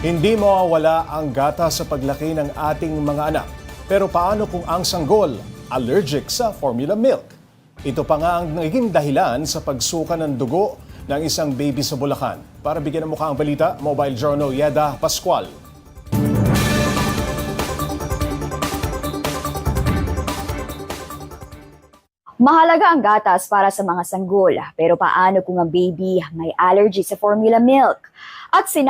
Hindi mawawala ang gata sa paglaki ng ating mga anak. Pero paano kung ang sanggol allergic sa formula milk? Ito pa nga ang naging dahilan sa pagsuka ng dugo ng isang baby sa Bulacan. Para bigyan ng mukha ang balita, Mobile Journal Yeda Pascual. Mahalaga ang gatas para sa mga sanggol, pero paano kung ang baby may allergy sa formula milk? At si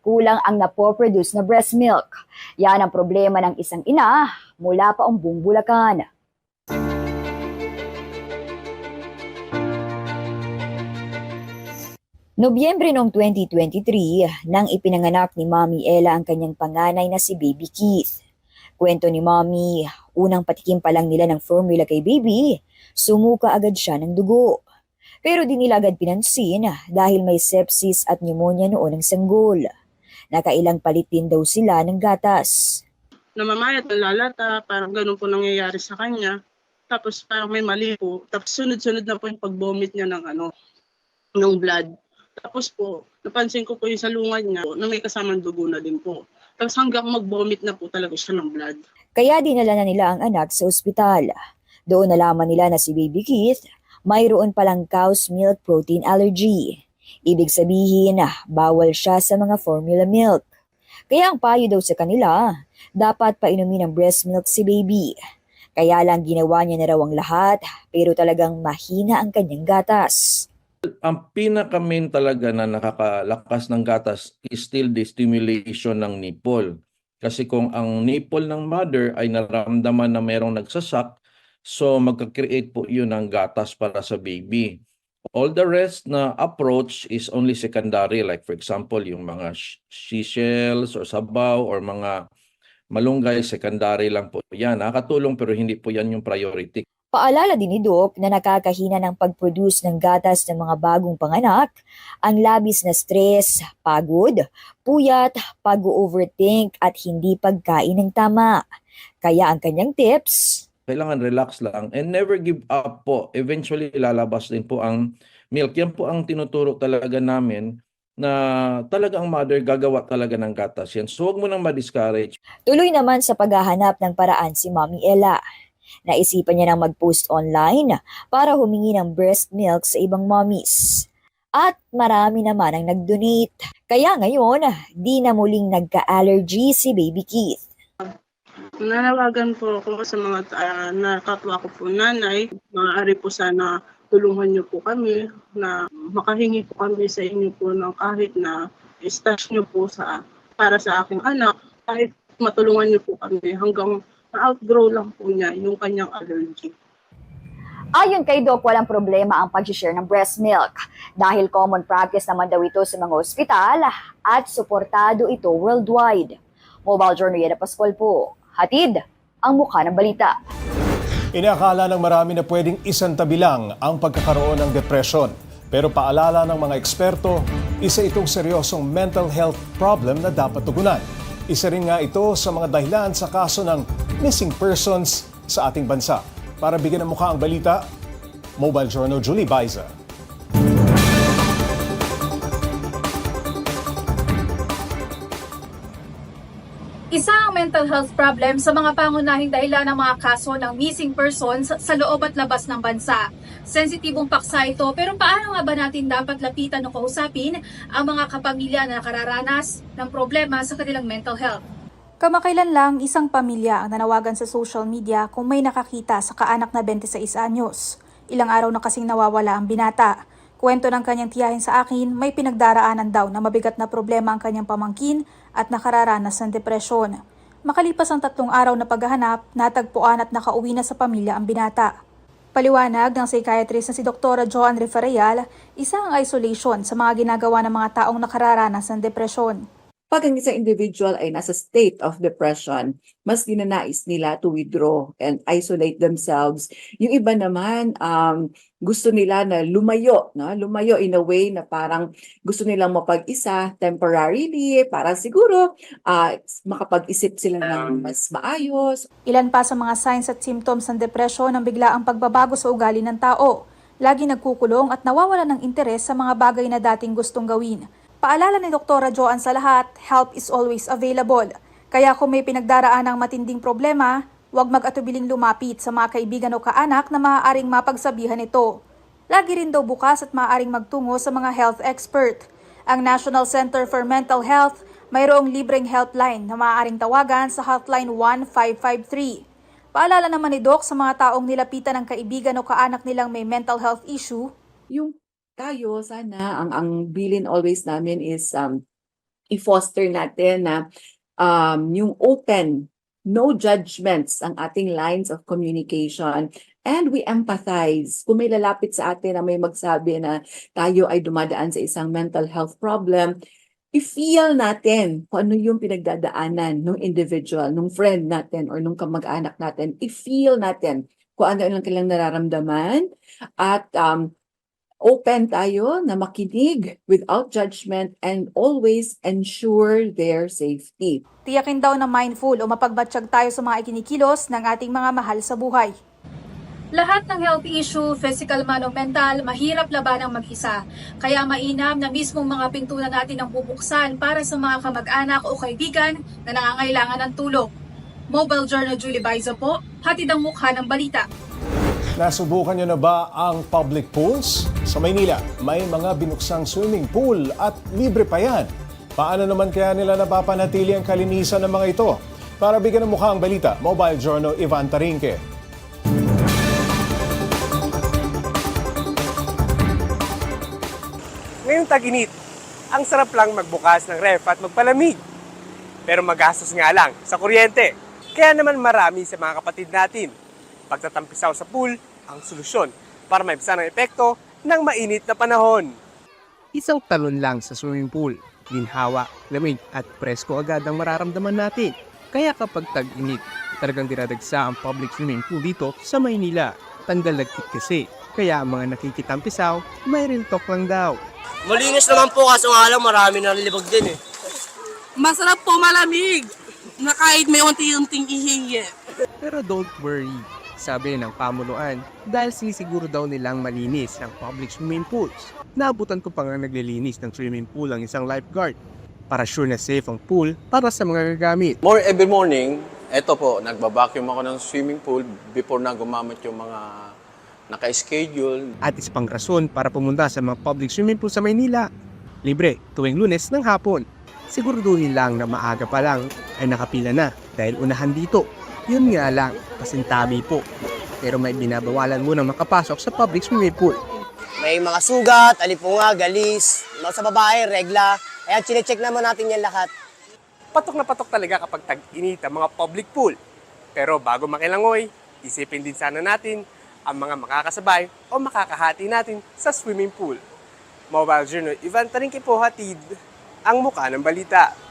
kulang ang napoproduce na breast milk. Yan ang problema ng isang ina mula pa umbong Bulacan. Nobyembre noong 2023, nang ipinanganak ni Mommy Ella ang kanyang panganay na si Baby Keith. Kwento ni Mommy, unang patikim pa lang nila ng formula kay Baby, sumuka agad siya ng dugo. Pero di nila agad pinansin dahil may sepsis at pneumonia noon ng sanggol. Nakailang palit din daw sila ng gatas. namamayat, nalalata, parang ganun po nangyayari sa kanya. Tapos parang may mali po. Tapos sunod-sunod na po yung pag-vomit niya ng ano, ng blood. Tapos po, napansin ko po yung salungan niya na may kasamang dugo na din po. Tapos hanggang mag-vomit na po talaga siya ng blood. Kaya dinala na nila ang anak sa ospital. Doon nalaman nila na si Baby Keith mayroon palang cow's milk protein allergy. Ibig sabihin, bawal siya sa mga formula milk. Kaya ang payo daw sa kanila, dapat painumin ng breast milk si baby. Kaya lang ginawa niya na raw ang lahat, pero talagang mahina ang kanyang gatas. ang pinaka-main talaga na nakakalakas ng gatas is still the stimulation ng nipple. Kasi kung ang nipple ng mother ay naramdaman na merong nagsasak, so magka-create po yun ng gatas para sa baby. All the rest na approach is only secondary like for example yung mga sh- seashells or sabaw or mga malunggay secondary lang po yan. Nakakatulong pero hindi po yan yung priority. Paalala din ni Doc na nakakahina ng pag-produce ng gatas ng mga bagong panganak, ang labis na stress, pagod, puyat, pag-overthink at hindi pagkain ng tama. Kaya ang kanyang tips, kailangan relax lang and never give up po. Eventually lalabas din po ang milk. Yan po ang tinuturo talaga namin na talaga ang mother gagawa talaga ng gatas yan. So huwag mo nang ma-discourage. tuloy naman sa paghahanap ng paraan si Mommy Ella. Naisipan niya nang mag-post online para humingi ng breast milk sa ibang mommies. At marami naman ang nag-donate. Kaya ngayon, di na muling nagka-allergy si Baby Keith. Nanawagan po ako sa mga uh, nakatwa ko po nanay. Maaari po sana tulungan niyo po kami na makahingi po kami sa inyo po ng kahit na stash niyo po sa para sa aking anak. Kahit matulungan niyo po kami hanggang na-outgrow lang po niya yung kanyang allergy. Ayon kay Doc, walang problema ang pag-share ng breast milk dahil common practice naman daw ito sa mga ospital at suportado ito worldwide. Mobile Journal Yeda Pascual po. Hatid ang mukha ng balita. Inakala ng marami na pwedeng isantabi lang ang pagkakaroon ng depression. Pero paalala ng mga eksperto, isa itong seryosong mental health problem na dapat tugunan. Isa rin nga ito sa mga dahilan sa kaso ng missing persons sa ating bansa. Para bigyan ng mukha ang balita, Mobile Journal Julie Baiza. Mental health problem sa mga pangunahing dahilan ng mga kaso ng missing persons sa loob at labas ng bansa. Sensitibong paksa ito pero paano nga ba natin dapat lapitan o kausapin ang mga kapamilya na nakararanas ng problema sa kanilang mental health? Kamakailan lang, isang pamilya ang nanawagan sa social media kung may nakakita sa kaanak na 26 anyos. Ilang araw na kasing nawawala ang binata. Kwento ng kanyang tiyahin sa akin, may pinagdaraanan daw na mabigat na problema ang kanyang pamangkin at nakararanas ng depresyon. Makalipas ang tatlong araw na paghahanap, natagpuan at nakauwi na sa pamilya ang binata. Paliwanag ng psychiatrist na si Dr. Joan Refereal, isa ang isolation sa mga ginagawa ng mga taong nakararanas ng depresyon. Pag ang isang individual ay nasa state of depression, mas dinanais nila to withdraw and isolate themselves. Yung iba naman, um, gusto nila na lumayo, no? lumayo in a way na parang gusto nilang mapag-isa temporarily, para siguro ah, makapag-isip sila ng mas maayos, Ilan pa sa mga signs at symptoms ng depresyon ang biglaang pagbabago sa ugali ng tao. Lagi nagkukulong at nawawala ng interes sa mga bagay na dating gustong gawin. Paalala ni Dr. Joan sa lahat, help is always available. Kaya kung may pinagdaraan ng matinding problema, huwag mag-atubiling lumapit sa mga kaibigan o kaanak na maaaring mapagsabihan ito. Lagi rin daw bukas at maaaring magtungo sa mga health expert. Ang National Center for Mental Health mayroong libreng helpline na maaaring tawagan sa hotline 1553. Paalala naman ni Doc sa mga taong nilapitan ng kaibigan o kaanak nilang may mental health issue, Yung tayo, sana, ang, ang bilin always namin is um, i-foster natin na um, yung open, no judgments ang ating lines of communication and we empathize. Kung may lalapit sa atin na may magsabi na tayo ay dumadaan sa isang mental health problem, i-feel natin kung ano yung pinagdadaanan ng individual, ng friend natin or ng kamag-anak natin. I-feel natin kung ano ang kailang nararamdaman at um, open tayo na makinig without judgment and always ensure their safety. Tiyakin daw na mindful o mapagbatsyag tayo sa mga ikinikilos ng ating mga mahal sa buhay. Lahat ng health issue, physical man o mental, mahirap labanang mag-isa. Kaya mainam na mismong mga pintunan natin ang bubuksan para sa mga kamag-anak o kaibigan na nangangailangan ng tulong. Mobile Journal Julie Baiza po, hatid ang mukha ng balita. Nasubukan nyo na ba ang public pools? Sa Maynila, may mga binuksang swimming pool at libre pa yan. Paano naman kaya nila napapanatili ang kalinisan ng mga ito? Para bigyan ng mukha ang balita, Mobile Journal Ivan Tarinque. Ngayong tag-init, ang sarap lang magbukas ng ref at magpalamig. Pero magastos nga lang sa kuryente. Kaya naman marami sa mga kapatid natin. Pagtatampisaw sa pool, ang solusyon para maibsan ang epekto ng mainit na panahon. Isang talon lang sa swimming pool. Ginhawa, lamig at presko agad ang mararamdaman natin. Kaya kapag tag-init, talagang dinadagsa ang public swimming pool dito sa Maynila. Tanggal lagkit kasi. Kaya ang mga nakikitampisaw, may real talk lang daw. Malinis naman po kaso nga lang marami nalilibag din eh. Masarap po malamig na kahit may unti-unting ihingi. Pero don't worry, sabi ng pamuluan, dahil sinisiguro daw nilang malinis ang public swimming pools. Naabutan ko pa nga naglilinis ng swimming pool ang isang lifeguard para sure na safe ang pool para sa mga gagamit. More every morning, eto po, nagbabacuum ako ng swimming pool before na gumamit yung mga naka-schedule. At isa pang rason para pumunta sa mga public swimming pool sa Maynila. Libre tuwing lunes ng hapon. Siguraduhin lang na maaga pa lang ay nakapila na dahil unahan dito. Yun nga lang, pasintabi po. Pero may binabawalan munang makapasok sa public swimming pool. May mga sugat, alipunga, galis, mga sa babae, regla. Kaya chinecheck naman natin yan lahat. Patok na patok talaga kapag tag-init ang mga public pool. Pero bago makilangoy, isipin din sana natin ang mga makakasabay o makakahati natin sa swimming pool. Mobile Journal, Ivan Tarinki po hatid ang muka ng balita.